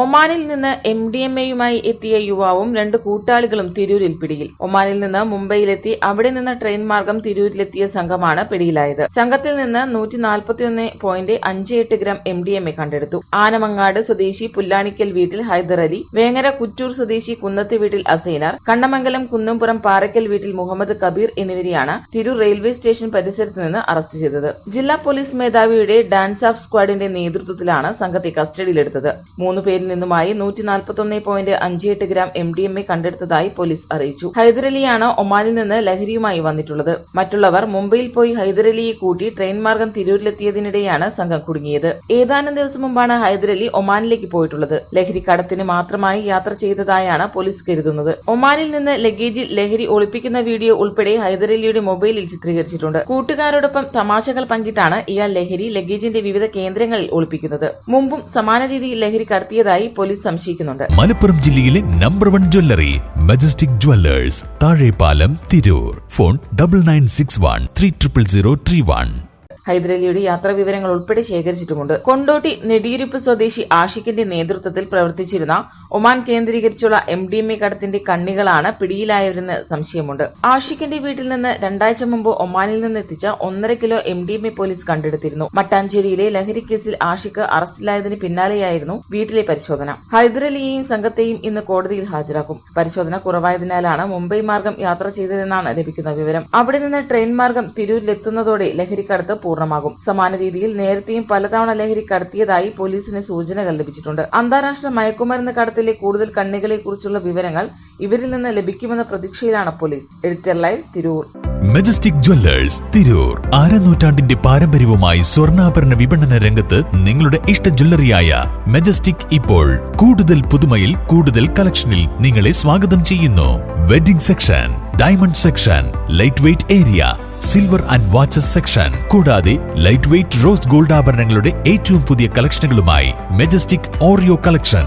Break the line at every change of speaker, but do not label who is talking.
ഒമാനിൽ നിന്ന് M D M എയുമായി എത്തിയ യുവാവും രണ്ട് കൂട്ടാളികളും തിരൂരിൽ പിടിയിൽ. ഒമാനിൽ നിന്ന് മുംബൈയിലെത്തി അവിടെ നിന്ന് ട്രെയിൻ മാർഗം തിരൂരിലെത്തിയ സംഘമാണ് പിടിയിലായത്. സംഘത്തിൽ നിന്ന് നൂറ്റി നാൽപ്പത്തിയൊന്ന് പോയിന്റ് അഞ്ച് എട്ട് gram M D M A കണ്ടെടുത്തു. ആനമങ്ങാട് സ്വദേശി പുല്ലാണിക്കൽ വീട്ടിൽ ഹൈദർ അലി വേങ്ങര കുറ്റൂർ സ്വദേശി കുന്നത്ത് വീട്ടിൽ അസൈനാർ കണ്ണമംഗലം കുന്നംപുറം പാറയ്ക്കൽ വീട്ടിൽ മുഹമ്മദ് കബീർ എന്നിവരെയാണ് തിരൂർ റെയിൽവേ സ്റ്റേഷൻ പരിസരത്ത് നിന്ന് അറസ്റ്റ് ചെയ്തത്. ജില്ലാ പോലീസ് മേധാവിയുടെ ഡാൻസ് ഓഫ് സ്ക്വാഡിന്റെ നേതൃത്വത്തിലാണ് സംഘത്തെ കസ്റ്റഡിയിലെടുത്തത്. മൂന്ന് പേരിൽ നിന്നുമായി നൂറ്റി നാൽപ്പത്തൊന്ന് പോയിന്റ് അഞ്ച് എട്ട് gram M D M A കണ്ടെടുത്തതായി police അറിയിച്ചു. ഹൈദരലിയാണ് ഒമാനിൽ നിന്ന് ലഹരിയുമായി വന്നിട്ടുള്ളത്. മറ്റുള്ളവർ മുംബൈയിൽ പോയി ഹൈദരലിയെ കൂട്ടി ട്രെയിൻ മാർഗം തിരൂരിലെത്തിയതിനിടെയാണ് സംഘം കുടുങ്ങിയത്. ഏതാനും ദിവസം മുമ്പാണ് ഹൈദരലി ഒമാനിലേക്ക് പോയിട്ടുള്ളത്. ലഹരി കടത്തിന് മാത്രമായി യാത്ര ചെയ്തതായാണ് പോലീസ് കരുതുന്നത്. ഒമാനിൽ നിന്ന് ലഗേജിൽ ലഹരി ഒളിപ്പിക്കുന്ന വീഡിയോ ഉൾപ്പെടെ ഹൈദരലിയുടെ മൊബൈലിൽ ചിത്രീകരിച്ചിട്ടുണ്ട്. കൂട്ടുകാരോടൊപ്പം തമാശകൾ പങ്കിട്ടാണ് ഇയാൾ ലഹരി ലഗേജിന്റെ വിവിധ കേന്ദ്രങ്ങളിൽ ഒളിപ്പിക്കുന്നത്. മുമ്പും സമാന രീതിയിൽ ലഹരി കടത്തിയതായി പോലീസ് സംശയിക്കുന്നുണ്ട്.
മലപ്പുറം ജില്ലയിലെ number one jewellery majestic jewellers Thazhepalam Tirur. Phone double nine six one three triple zero three one
ഹൈദരലിയുടെ യാത്രാ വിവരങ്ങൾ ഉൾപ്പെടെ ശേഖരിച്ചിട്ടുമുണ്ട്. കൊണ്ടോട്ടി നെടിയിരുപ്പ് സ്വദേശി ആഷിഖിന്റെ നേതൃത്വത്തിൽ പ്രവർത്തിച്ചിരുന്ന ഒമാൻ കേന്ദ്രീകരിച്ചുള്ള എം ഡി എം എ കടത്തിന്റെ കണ്ണികളാണ് പിടിയിലായവരെന്ന് സംശയമുണ്ട്. ആഷിഖിന്റെ വീട്ടിൽ നിന്ന് രണ്ടാഴ്ച മുമ്പ് ഒമാനിൽ നിന്ന് എത്തിച്ച ഒന്നര kilo M D M A police കണ്ടെടുത്തിരുന്നു. മട്ടാഞ്ചേരിയിലെ ലഹരി കേസിൽ ആഷിഖ് അറസ്റ്റിലായതിന് പിന്നാലെയായിരുന്നു വീട്ടിലെ പരിശോധന. ഹൈദരലിയെയും സംഘത്തെയും ഇന്ന് കോടതിയിൽ ഹാജരാക്കും. പരിശോധന കുറവായതിനാലാണ് മുംബൈ മാർഗം യാത്ര ചെയ്തതെന്നാണ് ലഭിക്കുന്ന വിവരം. അവിടെ നിന്ന് ട്രെയിൻ മാർഗം തിരൂരിലെത്തുന്നതോടെ ലഹരിക്കടത്ത് പൂർണമാകും. സമാന രീതിയിൽ നേരത്തെയും പലതവണ ലഹരി കടത്തിയതായി പോലീസിന് സൂചനകൾ ലഭിച്ചിട്ടുണ്ട്. അന്താരാഷ്ട്ര മയക്കുമരുന്ന് കടത്തിലെ കൂടുതൽ കണ്ണികളെ കുറിച്ചുള്ള വിവരങ്ങൾ ഇവരിൽ നിന്ന് ലഭിക്കുമെന്ന പ്രതീക്ഷയിലാണ് police. Editor live Tirur.
Majestic jewellers Tirur. അരനൂറ്റാണ്ടിന്റെ പാരമ്പര്യവുമായി സ്വർണാഭരണ വിപണന രംഗത്ത് നിങ്ങളുടെ ഇഷ്ട ജ്വല്ലറിയായ മെജസ്റ്റിക് ഇപ്പോൾ കൂടുതൽ പുതുമയിൽ കൂടുതൽ കളക്ഷനിൽ നിങ്ങളെ സ്വാഗതം ചെയ്യുന്നു. Wedding section diamond section light weight area silver and watches section കൂടാതെ ലൈറ്റ് വെയ്റ്റ് റോസ് ഗോൾഡ് ആഭരണങ്ങളുടെ ഏറ്റവും പുതിയ കളക്ഷനുകളുമായി മെജസ്റ്റിക് ഓറിയോ കളക്ഷൻ